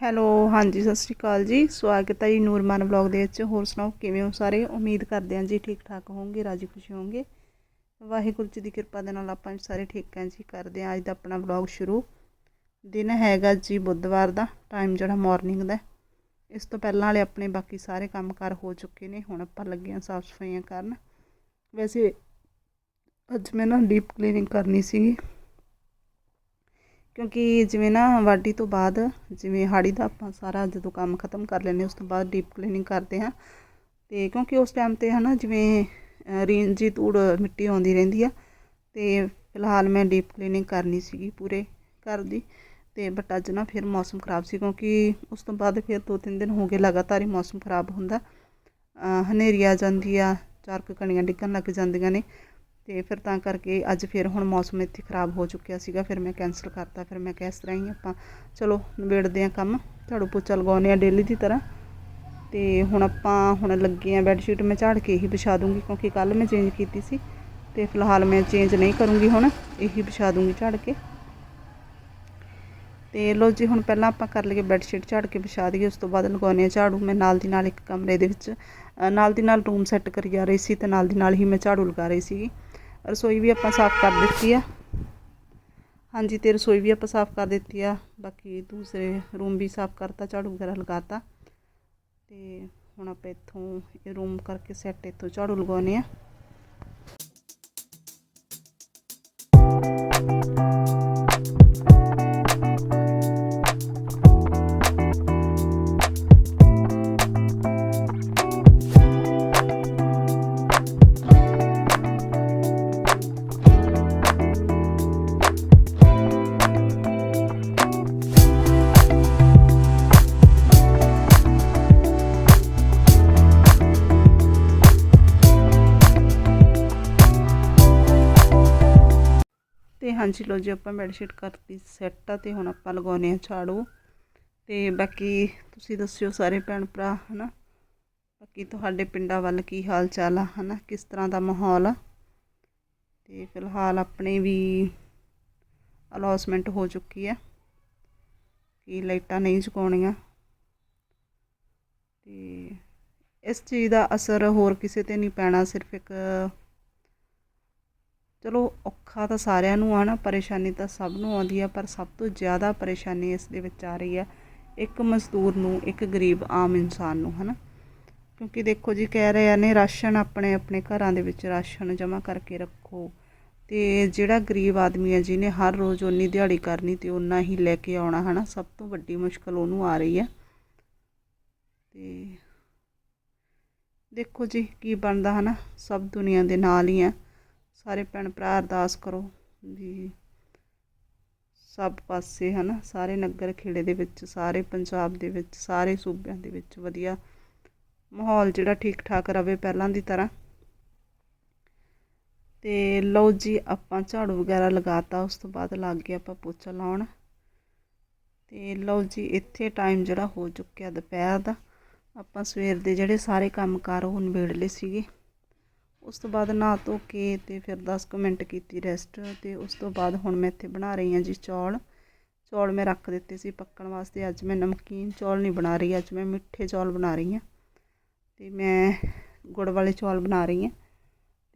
Hello, ਹਾਂਜੀ, ਸਤਿ ਸ਼੍ਰੀ ਅਕਾਲ ਜੀ। ਸਵਾਗਤ ਹੈ ਜੀ ਨੂਰਮਾਨ ਬਲੌਗ ਦੇ ਵਿੱਚ। ਹੋਰ ਸੁਣਾਓ, ਕਿਵੇਂ ਹੋ ਸਾਰੇ? ਉਮੀਦ ਕਰਦੇ ਹਾਂ ਜੀ ਠੀਕ ਠਾਕ ਹੋਵੋਗੇ, ਰਾਜੀ ਖੁਸ਼ੀ ਹੋਵੋਗੇ। ਵਾਹਿਗੁਰੂ ਜੀ ਦੀ ਕਿਰਪਾ ਦੇ ਨਾਲ ਆਪਾਂ ਸਾਰੇ ਠੀਕ ਹਾਂ ਜੀ। ਕਰਦੇ ਹਾਂ ਅੱਜ ਦਾ ਆਪਣਾ ਬਲੌਗ ਸ਼ੁਰੂ। ਦਿਨ ਹੈਗਾ ਜੀ ਬੁੱਧਵਾਰ ਦਾ ਟਾਈਮ ਜਿਹੜਾ ਮਾਰਨਿੰਗ ਦਾ। ਇਸ ਤੋਂ ਪਹਿਲਾਂ ਵਾਲੇ ਆਪਣੇ ਬਾਕੀ ਸਾਰੇ ਕੰਮਕਾਰ ਹੋ ਚੁੱਕੇ ਨੇ। ਹੁਣ ਆਪਾਂ ਲੱਗੇ ਹਾਂ ਸਾਫ਼ ਸਫਾਈਆਂ ਕਰਨ। ਵੈਸੇ ਅੱਜ ਮੈਂ ਨਾ ਡੀਪ ਕਲੀਨਿੰਗ ਕਰਨੀ ਸੀਗੀ। ਕਿਉਂਕਿ ਜਿਵੇਂ ਨਾ ਵਾਢੀ ਤੋਂ ਬਾਅਦ ਜਿਵੇਂ ਹਾੜੀ ਦਾ ਆਪਾਂ ਸਾਰਾ ਜਦੋਂ ਕੰਮ ਖਤਮ ਕਰ ਲੈਂਦੇ ਉਸ ਤੋਂ ਬਾਅਦ ਡੀਪ ਕਲੀਨਿੰਗ ਕਰਦੇ ਹਾਂ। ਤੇ ਕਿਉਂਕਿ ਉਸ ਟਾਈਮ ਤੇ ਹਨਾ ਜਿਵੇਂ ਅ, ਧੂੜ ਮਿੱਟੀ ਆਉਂਦੀ ਰਹਿੰਦੀ ਆ ਤੇ ਫਿਲਹਾਲ ਮੈਂ ਡੀਪ ਕਲੀਨਿੰਗ ਕਰਨੀ ਸੀਗੀ ਪੂਰੇ ਘਰ ਦੀ। ਤੇ ਬਟ ਅੱਜ ਨਾ ਫਿਰ ਮੌਸਮ ਖਰਾਬ ਸੀ ਕਿਉਂਕਿ ਉਸ ਤੋਂ ਬਾਅਦ ਫਿਰ ਦੋ ਤਿੰਨ ਦਿਨ ਹੋ ਗਏ ਲਗਾਤਾਰ ਹੀ ਮੌਸਮ ਖਰਾਬ ਹੁੰਦਾ। ਹਨੇਰੀ ਆ ਜਾਂਦੀ ਆ ਚਾਰ ਕੁ ਕਣੀਆਂ ਡਿੱਗਣ ਲੱਗ ਜਾਂਦੀਆਂ ਨੇ। ਤੇ ਫਿਰ ਤਾਂ ਕਰਕੇ ਅੱਜ ਫਿਰ ਹੁਣ ਮੌਸਮ ਇੱਥੇ ਖਰਾਬ ਹੋ ਚੁੱਕਿਆ ਸੀਗਾ, ਫਿਰ ਮੈਂ ਕੈਂਸਲ ਕਰਤਾ, ਫਿਰ ਮੈਂ ਕਿਹਾ ਇਸ ਤਰ੍ਹਾਂ ਹੀ ਆਪਾਂ ਚਲੋ ਨਿਬੇੜਦੇ ਆ ਕੰਮ, ਝਾੜੂ ਪੋਚਾ ਲਗਾਉਂਦੇ ਆ ਡੇਲੀ ਦੀ ਤਰ੍ਹਾਂ। ਤੇ ਹੁਣ ਆਪਾਂ ਹੁਣ ਲੱਗੇ ਆ ਬੈੱਡ ਸ਼ੀਟ ਮੈਂ ਝਾੜ ਕੇ ਹੀ ਵਿਛਾ ਦੂੰਗੀ ਕਿਉਂਕਿ ਕੱਲ ਮੈਂ ਚੇਂਜ ਕੀਤੀ ਸੀ ਤੇ ਫਿਲਹਾਲ ਮੈਂ ਚੇਂਜ ਨਹੀਂ ਕਰੂੰਗੀ ਹੁਣ, ਇਹੀ ਵਿਛਾ ਦੂੰਗੀ ਝਾੜ ਕੇ। ਤੇ ਲੋ ਜੀ, ਹੁਣ ਪਹਿਲਾਂ ਆਪਾਂ ਕਰ ਲਈਏ ਬੈੱਡ ਸ਼ੀਟ ਝਾੜ ਕੇ ਵਿਛਾ ਦਈਏ, ਉਸ ਤੋਂ ਬਾਅਦ ਲਗਾਉਂਦੇ ਆ ਝਾੜੂ, ਮੈਂ ਨਾਲ ਦੀ ਨਾਲ ਇੱਕ ਕਮਰੇ ਦੇ ਵਿੱਚ ਨਾਲ ਦੀ ਨਾਲ ਰੂਮ ਸੈੱਟ ਕਰੀ ਜਾ ਰਹੀ ਸੀ ਤੇ ਨਾਲ ਦੀ ਨਾਲ ਹੀ ਮੈਂ ਝਾੜੂ ਲਗਾ ਰਹੀ ਸੀਗੀ। ਰਸੋਈ ਵੀ ਆਪਾਂ ਸਾਫ਼ ਕਰ ਦਿੱਤੀ ਆ। ਹਾਂਜੀ ਤੇ ਰਸੋਈ ਵੀ ਆਪਾਂ ਸਾਫ਼ ਕਰ ਦਿੱਤੀ ਆ। ਬਾਕੀ ਦੂਸਰੇ ਰੂਮ ਵੀ ਸਾਫ਼ ਕਰਤਾ, ਝਾੜੂ ਵਗੈਰਾ ਲਗਾਤਾ। ਤੇ ਹੁਣ ਆਪਾਂ ਇੱਥੋਂ ਇਹ ਰੂਮ ਕਰਕੇ ਸੈੱਟ ਇੱਥੋਂ ਝਾੜੂ ਲਗਾਉਨੇ ਆ। ਹਾਂਜੀ ਲੋ ਜੀ, ਆਪਾਂ ਬੈੱਡਸ਼ੀਟ ਕਰਤੀ ਸੈੱਟ ਆ ਤੇ ਹੁਣ ਆਪਾਂ ਲਗਾਉਨੇ ਆ ਝਾੜੂ। ਤੇ ਬਾਕੀ ਤੁਸੀਂ ਦੱਸਿਓ ਸਾਰੇ ਭੈਣ ਭਰਾ, ਹਨਾ? ਬਾਕੀ ਤੁਹਾਡੇ ਪਿੰਡਾਂ ਵੱਲ ਕੀ ਹਾਲ ਚਾਲ ਆ, ਹਨਾ? ਕਿਸ ਤਰ੍ਹਾਂ ਦਾ ਮਾਹੌਲ ਆ? ਤੇ ਫਿਲਹਾਲ ਆਪਣੇ ਵੀ ਅਲੌਸਮੈਂਟ ਹੋ ਚੁੱਕੀ ਆ। ਕਿ ਲਾਈਟਾਂ ਨਹੀਂ ਚੁਕਾਉਣੀਆਂ ਤੇ ਇਸ ਚੀਜ਼ ਦਾ ਅਸਰ ਹੋਰ ਕਿਸੇ ਤੇ ਨਹੀਂ ਪੈਣਾ, ਸਿਰਫ ਇੱਕ ਚਲੋ ਔਖਾ ਤਾਂ ਸਾਰਿਆਂ ਨੂੰ ਆ ਨਾ, ਪਰੇਸ਼ਾਨੀ ਤਾਂ ਸਭ ਨੂੰ ਆਉਂਦੀ ਆ, ਪਰ ਸਭ ਤੋਂ ਜ਼ਿਆਦਾ ਪਰੇਸ਼ਾਨੀ ਇਸ ਦੇ ਵਿੱਚ ਆ ਰਹੀ ਆ ਇੱਕ ਮਜ਼ਦੂਰ ਨੂੰ, ਇੱਕ ਗਰੀਬ ਆਮ ਇਨਸਾਨ ਨੂੰ, ਹਨਾ? ਕਿਉਂਕਿ ਦੇਖੋ ਜੀ, ਕਹਿ ਰਹੇ ਆ ਨੇ ਰਾਸ਼ਨ ਆਪਣੇ ਆਪਣੇ ਘਰਾਂ ਦੇ ਵਿੱਚ ਰਾਸ਼ਨ ਜਮ੍ਹਾਂ ਕਰਕੇ ਰੱਖੋ। ਤੇ ਜਿਹੜਾ ਗਰੀਬ ਆਦਮੀ ਹੈ ਜਿਹਨੇ ਹਰ ਰੋਜ਼ ਉਨੀ ਦਿਹਾੜੀ ਕਰਨੀ ਤੇ ਉਨਾ ਹੀ ਲੈ ਕੇ ਆਉਣਾ, ਹਨਾ? ਸਭ ਤੋਂ ਵੱਡੀ ਮੁਸ਼ਕਲ ਉਹਨੂੰ ਆ ਰਹੀ ਹੈ ਤੇ ਦੇਖੋ ਜੀ, ਕੀ ਬਣਦਾ, ਹਨਾ? ਸਭ ਦੁਨੀਆ ਦੇ ਨਾਲ ਹੀ ਆ। ਸਾਰੇ ਭੈਣ ਭਰਾ ਅਰਦਾਸ ਕਰੋ ਵੀ ਸਭ ਪਾਸੇ ਹਨਾ, ਸਾਰੇ ਨਗਰ ਖੇੜੇ ਦੇ ਵਿੱਚ, ਸਾਰੇ ਪੰਜਾਬ ਦੇ ਵਿੱਚ, ਸਾਰੇ ਸੂਬਿਆਂ ਦੇ ਵਿੱਚ ਵਧੀਆ ਮਾਹੌਲ ਜਿਹੜਾ ਠੀਕ ਠਾਕ ਰਵੇ ਪਹਿਲਾਂ ਦੀ ਤਰ੍ਹਾਂ। ਤੇ ਲਓ ਜੀ, ਆਪਾਂ ਝਾੜੂ ਵਗੈਰਾ ਲਗਾਤਾ, ਉਸ ਤੋਂ ਬਾਅਦ ਲੱਗ ਗਿਆ ਆਪਾਂ ਪੋਚਾ ਲਾਉਣ। ਤੇ ਲਓ ਜੀ, ਇੱਥੇ ਟਾਈਮ ਜਿਹੜਾ ਹੋ ਚੁੱਕਿਆ ਦੁਪਹਿਰ ਦਾ। ਆਪਾਂ ਸਵੇਰ ਦੇ ਜਿਹੜੇ ਸਾਰੇ ਕੰਮਕਾਰ ਉਹ ਨਿਬੇੜ ਲਏ ਸੀਗੇ। ਉਸ ਤੋਂ ਬਾਅਦ ਨਹਾ ਧੋ ਕੇ ਤੇ ਫਿਰ 10 ਕੁ ਮਿੰਟ ਕੀਤੀ ਰੈਸਟ ਤੇ ਉਸ ਤੋਂ ਬਾਅਦ ਹੁਣ ਮੈਂ ਇੱਥੇ ਬਣਾ ਰਹੀ ਹਾਂ ਜੀ ਚੌਲ। ਚੌਲ ਮੈਂ ਰੱਖ ਦਿੱਤੇ ਸੀ ਪੱਕਣ ਵਾਸਤੇ। ਅੱਜ ਮੈਂ ਨਮਕੀਨ ਚੌਲ ਨਹੀਂ ਬਣਾ ਰਹੀ, ਅੱਜ ਮੈਂ ਮਿੱਠੇ ਚੌਲ ਬਣਾ ਰਹੀ ਹਾਂ। ਤੇ ਮੈਂ ਗੁੜ ਵਾਲੇ ਚੌਲ ਬਣਾ ਰਹੀ ਹਾਂ।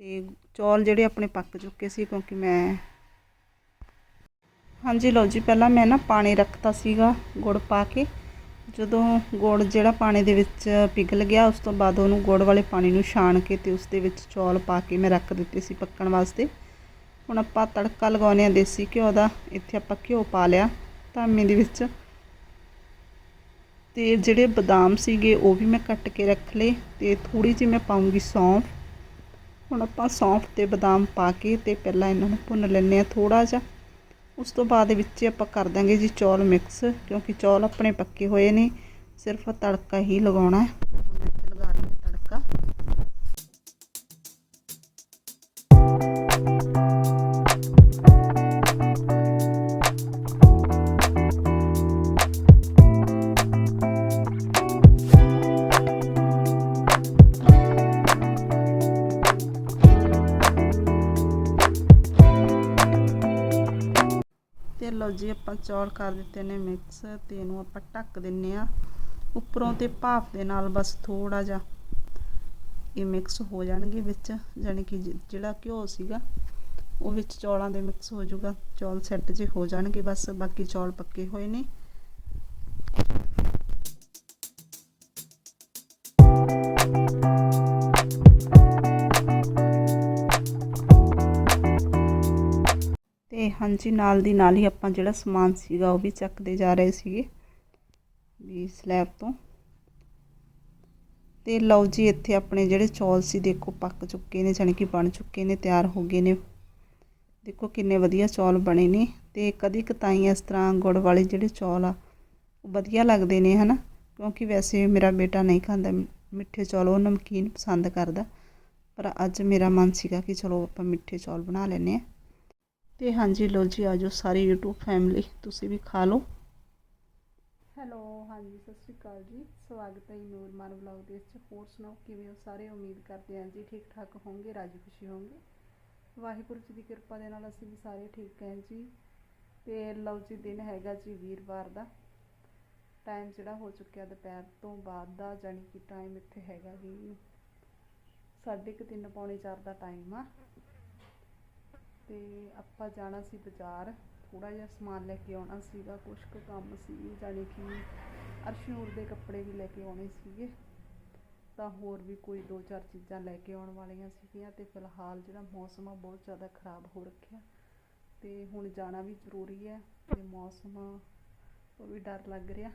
ਤੇ ਚੌਲ ਜਿਹੜੇ ਆਪਣੇ ਪੱਕ ਚੁੱਕੇ ਸੀ ਕਿਉਂਕਿ ਮੈਂ ਹਾਂਜੀ ਲਓ ਜੀ, ਪਹਿਲਾਂ ਮੈਂ ਨਾ ਪਾਣੀ ਰੱਖਤਾ ਸੀਗਾ ਗੁੜ ਪਾ ਕੇ। ਜਦੋਂ ਗੁੜ ਜਿਹੜਾ ਪਾਣੀ ਦੇ ਵਿੱਚ ਪਿਘਲ ਗਿਆ, ਉਸ ਤੋਂ ਬਾਅਦ ਉਹਨੂੰ ਗੁੜ ਵਾਲੇ ਪਾਣੀ ਨੂੰ ਛਾਣ ਕੇ ਤੇ ਉਸ ਦੇ ਵਿੱਚ ਚੌਲ ਪਾ ਕੇ ਮੈਂ ਰੱਖ ਦਿੱਤੇ ਸੀ ਪੱਕਣ ਵਾਸਤੇ। ਹੁਣ ਆਪਾਂ ਤੜਕਾ ਲਗਾਉਂਦੇ ਆ ਦੇਸੀ ਘਿਓ ਦਾ। ਇੱਥੇ ਆਪਾਂ ਘਿਓ ਪਾ ਲਿਆ ਧਾਮੇ ਦੇ ਵਿੱਚ। ਤੇ ਜਿਹੜੇ ਬਦਾਮ ਸੀਗੇ, ਉਹ ਵੀ ਮੈਂ ਕੱਟ ਕੇ ਰੱਖ ਲਏ ਤੇ ਥੋੜੀ ਜਿਹੀ ਮੈਂ ਪਾਉਂਗੀ ਸੌਂਫ। ਹੁਣ ਆਪਾਂ ਸੌਂਫ ਤੇ ਬਦਾਮ ਪਾ ਕੇ ਤੇ ਪਹਿਲਾਂ ਇਹਨਾਂ ਨੂੰ ਭੁੰਨ ਲੈਂਦੇ ਆ ਥੋੜਾ ਜਿਹਾ। ਉਸ ਤੋਂ ਬਾਅਦ ਵਿੱਚ ਆਪਾਂ ਕਰ ਦਾਂਗੇ ਜੀ ਚੌਲ ਮਿਕਸ ਕਿਉਂਕਿ ਚੌਲ ਆਪਣੇ ਪੱਕੇ ਹੋਏ ਨੇ, ਸਿਰਫ ਤੜਕਾ ਹੀ ਲਗਾਉਣਾ ਹੈ। ਲਓ ਜੀ, ਆਪਾਂ ਚੌਲ ਕਰ ਦਿੱਤੇ ਨੇ ਮਿਕਸ ਤੇ ਇਹਨੂੰ ਆਪਾਂ ਢੱਕ ਦਿੰਨੇ ਆ। ਉੱਪਰੋਂ ਤੇ ਭਾਫ ਦੇ ਨਾਲ ਬਸ ਥੋੜਾ ਜਿਹਾ ਇਹ ਮਿਕਸ ਹੋ ਜਾਣਗੇ ਵਿੱਚ ਯਾਨੀ ਕਿ ਜਿਹੜਾ ਘਿਓ ਸੀਗਾ, ਉਹ ਵਿੱਚ ਚੌਲਾਂ ਦੇ ਮਿਕਸ ਹੋ ਜਾਊਗਾ। ਚੌਲ ਸੈੱਟ ਜੇ ਹੋ ਜਾਣਗੇ ਬਸ, ਬਾਕੀ ਚੌਲ ਪੱਕੇ ਹੋਏ ਨੇ। ਹਾਂਜੀ, ਨਾਲ ਦੀ ਨਾਲ ਹੀ ਆਪਾਂ ਜਿਹੜਾ ਸਮਾਨ ਸੀਗਾ ਉਹ ਵੀ ਚੱਕਦੇ ਜਾ ਰਹੇ ਸੀਗੇ। ਵੀ ਸਲੈਬ ਤੋਂ। ਤੇ ਲਓ ਜੀ, ਇੱਥੇ ਆਪਣੇ ਜਿਹੜੇ ਚੌਲ ਸੀ, ਦੇਖੋ ਪੱਕ ਚੁੱਕੇ ਨੇ, ਜਾਣੀ ਕਿ ਬਣ ਚੁੱਕੇ ਨੇ, ਤਿਆਰ ਹੋ ਗਏ ਨੇ। ਦੇਖੋ ਕਿੰਨੇ ਵਧੀਆ ਚੌਲ ਬਣੇ ਨੇ। ਤੇ ਕਦੀ ਕਤਾਈ ਇਸ ਤਰ੍ਹਾਂ ਗੁੜ ਵਾਲੇ ਜਿਹੜੇ ਚੌਲ ਆ, ਉਹ ਵਧੀਆ ਲੱਗਦੇ ਨੇ, ਹਨਾ? ਕਿਉਂਕਿ ਵੈਸੇ ਮੇਰਾ ਬੇਟਾ ਨਹੀਂ ਖਾਂਦਾ ਮਿੱਠੇ ਚੌਲ, ਉਹ ਨਮਕੀਨ ਪਸੰਦ ਕਰਦਾ। ਪਰ ਅੱਜ ਮੇਰਾ ਮਨ ਸੀਗਾ ਕਿ ਚਲੋ ਆਪਾਂ ਮਿੱਠੇ ਚੌਲ ਬਣਾ ਲੈਨੇ ਆ ਤੇ ਹਾਂਜੀ ਲੋ ਜੀ ਆਜੋ ਸਾਰੀ YouTube ਫੈਮਿਲੀ ਤੁਸੀਂ ਵੀ ਖਾ ਲਓ। ਹੈਲੋ, ਹਾਂਜੀ, ਸਤਿ ਸ਼੍ਰੀ ਅਕਾਲ ਜੀ। ਸਵਾਗਤ ਹੈ ਜੀ ਨੂਰ ਮਾਨ ਵਲੌਗ ਦੇ ਵਿੱਚ। ਹੋਰ ਸੁਣਾਓ, ਕਿਵੇਂ ਹੋ? ਸਾਰੇ ਉਮੀਦ ਕਰਦੇ ਹਾਂ ਜੀ ਠੀਕ ਠਾਕ ਹੋਵੋਗੇ ਰਾਜੀ ਖੁਸ਼ੀ ਹੋਵੋਗੇ ਵਾਹਿਗੁਰੂ ਜੀ ਦੀ ਕਿਰਪਾ ਦੇ ਨਾਲ ਅਸੀਂ ਵੀ ਸਾਰੇ ਠੀਕ ਹਾਂ ਜੀ। ਤੇ ਲਓ ਜੀ, ਦਿਨ ਹੈਗਾ ਜੀ ਵੀਰਵਾਰ ਦਾ। ਟਾਈਮ ਜਿਹੜਾ ਹੋ ਚੁੱਕਿਆ ਦੁਪਹਿਰ ਤੋਂ ਬਾਅਦ ਦਾ, ਜਾਣੀ ਕਿ ਟਾਈਮ ਇੱਥੇ ਹੈਗਾ ਜੀ। ਸਾਢੇ ਕੁ ਤਿੰਨ ਪੌਣੇ ਚਾਰ ਦਾ ਟਾਈਮ ਆ। ਤੇ ਆਪਾਂ ਜਾਣਾ ਸੀ ਬਾਜ਼ਾਰ। ਥੋੜਾ ਜਿਹਾ ਸਮਾਨ ਲੈ ਕੇ ਆਉਣਾ ਸੀਗਾ ਕੁਝ ਕੁ ਕੰਮ ਸੀ, ਜਾਣੀ ਕਿ ਅਰਸ਼ਨੂਰ ਦੇ ਕੱਪੜੇ ਵੀ ਲੈ ਕੇ ਆਉਣੇ ਸੀਗੇ। ਤਾਂ ਹੋਰ ਵੀ ਕੋਈ ਦੋ ਚਾਰ ਚੀਜ਼ਾਂ ਲੈ ਕੇ ਆਉਣ ਵਾਲੀਆਂ ਸੀਗੀਆਂ ਤੇ ਫਿਲਹਾਲ ਜਿਹੜਾ ਮੌਸਮ ਆ, ਬਹੁਤ ਜ਼ਿਆਦਾ ਖਰਾਬ ਹੋ ਰੱਖਿਆ। ਤੇ ਹੁਣ ਜਾਣਾ ਵੀ ਜ਼ਰੂਰੀ ਹੈ ਤੇ ਮੌਸਮ ਉਹ ਵੀ ਡਰ ਲੱਗ ਰਿਹਾ।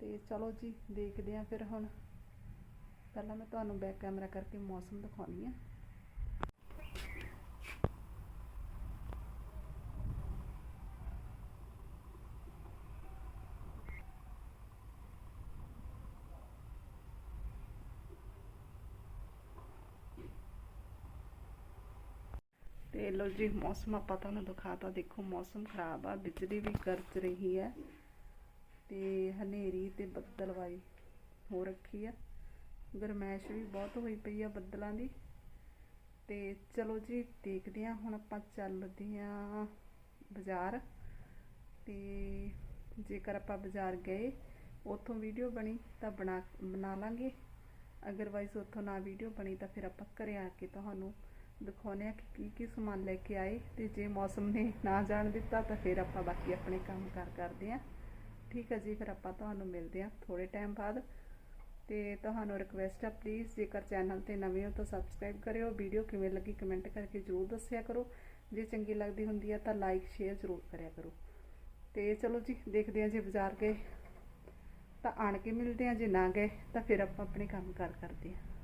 ਤੇ ਚਲੋ ਜੀ, ਦੇਖਦੇ ਆਂ ਫਿਰ ਹੁਣ। ਪਹਿਲਾਂ ਮੈਂ ਤੁਹਾਨੂੰ ਬੈਕ ਕੈਮਰਾ ਕਰਕੇ ਮੌਸਮ ਦਿਖਾਉਣੀ ਆ। ਤੇ ਲੋ ਜੀ, ਮੌਸਮ ਆਪਾਂ ਤੁਹਾਨੂੰ ਦਿਖਾਤਾ। ਦੇਖੋ, ਮੌਸਮ ਖਰਾਬ ਆ, ਬਿਜਲੀ ਵੀ ਗਰਜ ਰਹੀ ਹੈ ਤੇ ਹਨੇਰੀ ਤੇ ਬੱਦਲਵਾਈ ਹੋ ਰੱਖੀ ਆ। ਗਰਮੈਸ਼ ਵੀ ਬਹੁਤ ਹੋਈ ਪਈ ਆ ਬੱਦਲਾਂ ਦੀ। ਤੇ ਚਲੋ ਜੀ, ਦੇਖਦੇ ਆ ਹੁਣ ਆਪਾਂ ਚੱਲਦੇ ਆ ਬਾਜ਼ਾਰ। ਤੇ ਜੇਕਰ ਆਪਾਂ ਬਾਜ਼ਾਰ ਗਏ, ਉੱਥੋਂ ਵੀਡੀਓ ਬਣੀ ਤਾਂ ਬਣਾ ਬਣਾ ਲਾਂਗੇ। ਅਗਰਵਾਈਜ਼ ਉੱਥੋਂ ਨਾ ਵੀਡੀਓ ਬਣੀ ਤਾਂ ਫਿਰ ਆਪਾਂ ਘਰੇ ਆ ਕੇ ਤੁਹਾਨੂੰ ਦਿਖਾਉਂਦੇ ਆ ਕਿ ਕੀ ਕੀ ਸਮਾਨ ਲੈ ਕੇ ਆਏ ਤੇ ਜੇ ਮੌਸਮ ਨੇ ਨਾ ਜਾਣ ਦਿੱਤਾ ਤਾਂ ਫਿਰ ਆਪਾਂ ਬਾਕੀ ਆਪਣੇ ਕੰਮ ਕਰ ਕਰਦੇ ਆ ਠੀਕ ਹੈ ਜੀ, ਫਿਰ ਆਪਾਂ ਤੁਹਾਨੂੰ ਮਿਲਦੇ ਆ ਥੋੜੇ ਟਾਈਮ ਬਾਅਦ। ਤੇ ਤੁਹਾਨੂੰ ਰਿਕਵੈਸਟ ਆ ਪਲੀਜ਼ ਜੇਕਰ ਚੈਨਲ ਤੇ ਨਵੇਂ ਹੋ ਤਾਂ ਸਬਸਕ੍ਰਾਈਬ ਕਰਿਓ। ਵੀਡੀਓ ਕਿਵੇਂ ਲੱਗੀ ਕਮੈਂਟ ਕਰਕੇ ਜ਼ਰੂਰ ਦੱਸਿਆ ਕਰੋ। ਜੇ ਚੰਗੀ ਲੱਗਦੀ ਹੁੰਦੀ ਆ ਤਾਂ ਲਾਈਕ ਸ਼ੇਅਰ ਜ਼ਰੂਰ ਕਰਿਆ ਕਰੋ। ਤੇ ਚਲੋ ਜੀ, ਦੇਖਦੇ ਆ ਜੇ ਬਾਜ਼ਾਰ ਗਏ ਤਾਂ ਆਣ ਕੇ ਮਿਲਦੇ ਆ ਜੇ ਨਾ ਗਏ ਤਾਂ ਫਿਰ ਆਪਾਂ ਆਪਣੇ ਕੰਮ ਕਰ ਕਰਦੇ ਆ